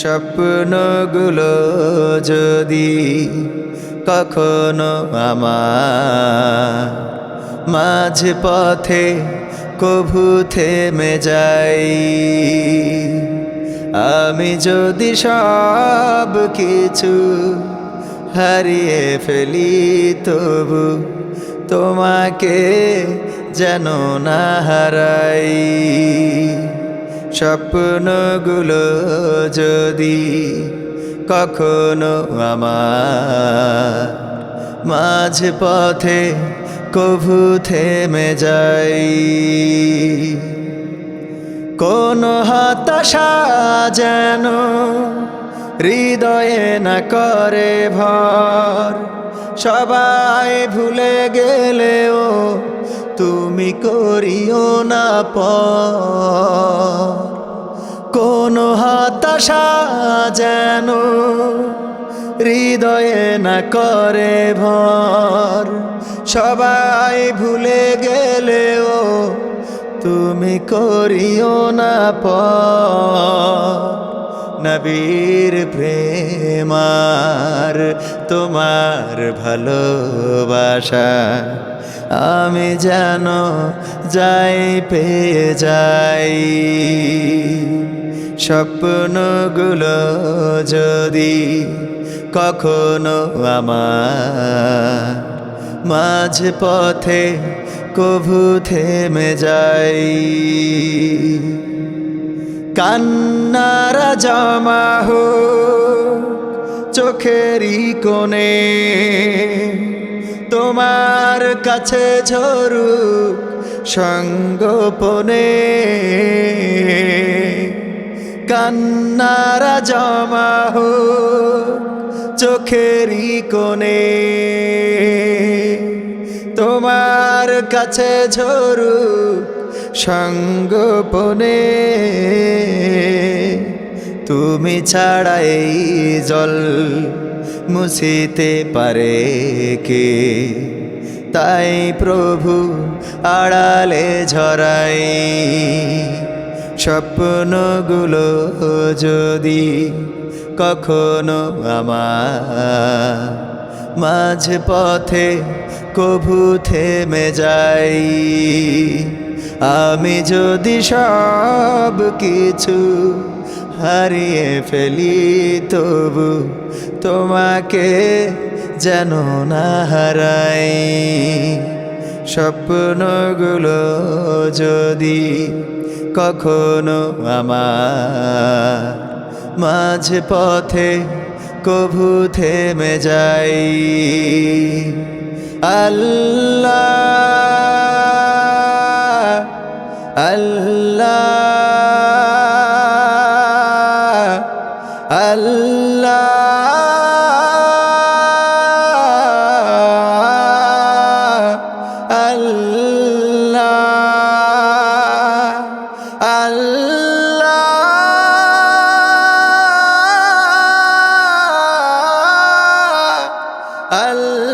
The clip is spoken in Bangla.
স্বপ্নগুলো যদি কখনো আমার মাঝ পথে কভু থেমে যাই, আমি যদি সব কিছু হারিয়ে ফেলি, তবু তোমাকে যেন না হারাই। স্বপ্নগুলো যদি কখনো আমার মাঝ পথে কভু থেমে যাই। কোন হতাশা যেন হৃদয়ে না করে ভর। সবাই ভুলে গেলেও তুমি করিও না পর। হতাশা যেন হৃদয়ে না করে ভর। সবাই ভুলে গেলেও তুমি করিও না প নবীর প্রেমার তোমার ভালোবাসা, আমি যেন যাই পেয়ে যাই। স্বপ্নগুলো যদি কখনো আমার মাঝ পথে কভু থেমে যাই। কান্নারা জমা হো চোখেরই কোণে, তোমার কাছে ঝরুক সঙ্গোপনে। কান্নারা জমা হো চোখেরই কোণে। তোমার কাছে ঝরুক সঙ্গোপনে। তুমি ছাড়া এই জল মুছিতে পারে কে? তাই প্রভু আড়ালে ঝরাই। স্বপ্নগুলো যদি কখনো আমার মাঝ পথে কভু থেমে যাই, আমি যদি সব কিছু হারিয়ে ফেলি, তবু তোমাকে যেন না হারাই। স্বপ্নগুলো যদি কখনো আমার মাঝ পথে কভু থেমে যাই। আল্লাহ আল্লাহ। আল্লাহ